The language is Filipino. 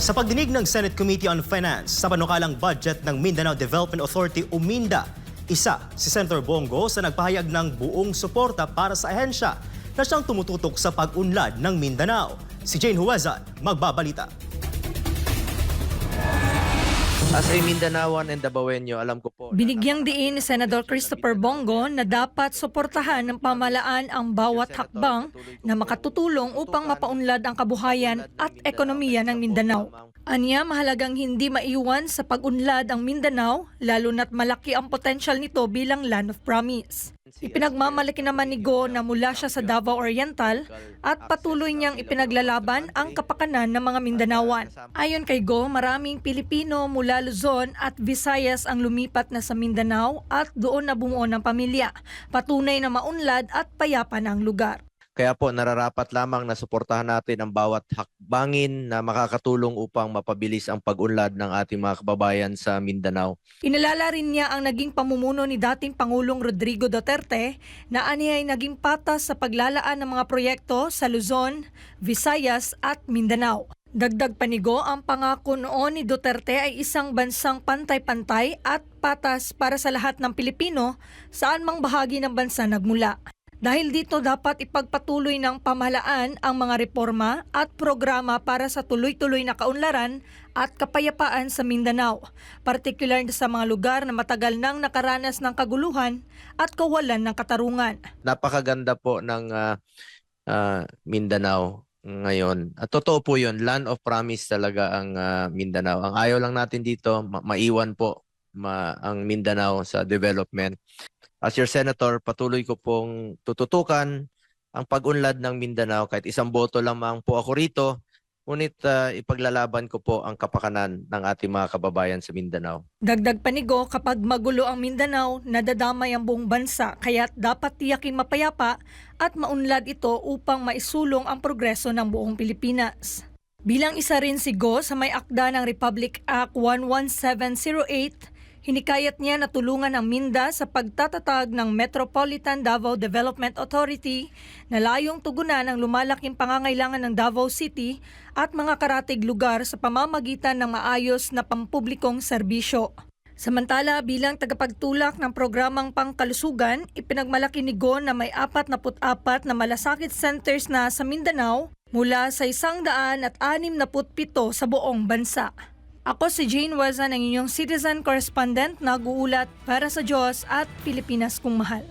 Sa pagdinig ng Senate Committee on Finance sa panukalang budget ng Mindanao Development Authority o MINDA, isa si Senator Bongo sa nagpahayag ng buong suporta para sa ahensya na siyang tumututok sa pag-unlad ng Mindanao. Si Jane Huwezan, magbabalita. As a Mindanaoan and Dabawenyo, alam ko po. Binigyang diin ni Senador Christopher Bongo na dapat suportahan ng pamalaan ang bawat hakbang na makatutulong upang mapaunlad ang kabuhayan at ekonomiya ng Mindanao. Anya mahalagang hindi maiwan sa pag-unlad ang Mindanao, lalo na't malaki ang potensyal nito bilang land of promise. Ipinagmamalaki naman ni Go na mula siya sa Davao Oriental at patuloy niyang ipinaglalaban ang kapakanan ng mga Mindanaoan. Ayon kay Go, maraming Pilipino mula Luzon at Visayas ang lumipat na sa Mindanao at doon na bumuo ng pamilya. Patunay na maunlad at payapa na lugar. Kaya po nararapat lamang na suportahan natin ang bawat hakbangin na makakatulong upang mapabilis ang pag-unlad ng ating mga kababayan sa Mindanao. Inalala rin niya ang naging pamumuno ni dating Pangulong Rodrigo Duterte na ani ay naging patas sa paglalaan ng mga proyekto sa Luzon, Visayas at Mindanao. Dagdag panigo, ang pangako noon ni Duterte ay isang bansang pantay-pantay at patas para sa lahat ng Pilipino saan mang bahagi ng bansa nagmula. Dahil dito dapat ipagpatuloy ng pamahalaan ang mga reforma at programa para sa tuloy-tuloy na kaunlaran at kapayapaan sa Mindanao, partikular sa mga lugar na matagal nang nakaranas ng kaguluhan at kawalan ng katarungan. Napakaganda po ng ah, ah, Mindanao ngayon. At totoo po yun, land of promise talaga ang ah, Mindanao. Ang ayaw lang natin dito, ma- maiwan po ma- ang Mindanao sa development. As your senator, patuloy ko pong tututukan ang pag-unlad ng Mindanao kahit isang boto lamang po ako rito. Ngunit ah, ipaglalaban ko po ang kapakanan ng ating mga kababayan sa Mindanao. Dagdag panigo, kapag magulo ang Mindanao, nadadamay ang buong bansa, kaya't dapat tiyaking mapayapa at maunlad ito upang maisulong ang progreso ng buong Pilipinas. Bilang isa rin si Go sa may akda ng Republic Act 11708, hinikayat niya na tulungan ang MINDA sa pagtatatag ng Metropolitan Davao Development Authority na layong tugunan ang lumalaking pangangailangan ng Davao City at mga karatig lugar sa pamamagitan ng maayos na pampublikong serbisyo. Samantala, bilang tagapagtulak ng programang pangkalusugan, ipinagmalaki ni Go na may 44 na malasakit centers na sa Mindanao mula sa 167 sa buong bansa. Ako si Jane Wazan, ang inyong citizen correspondent, nag-uulat para sa Diyos at Pilipinas kung mahal.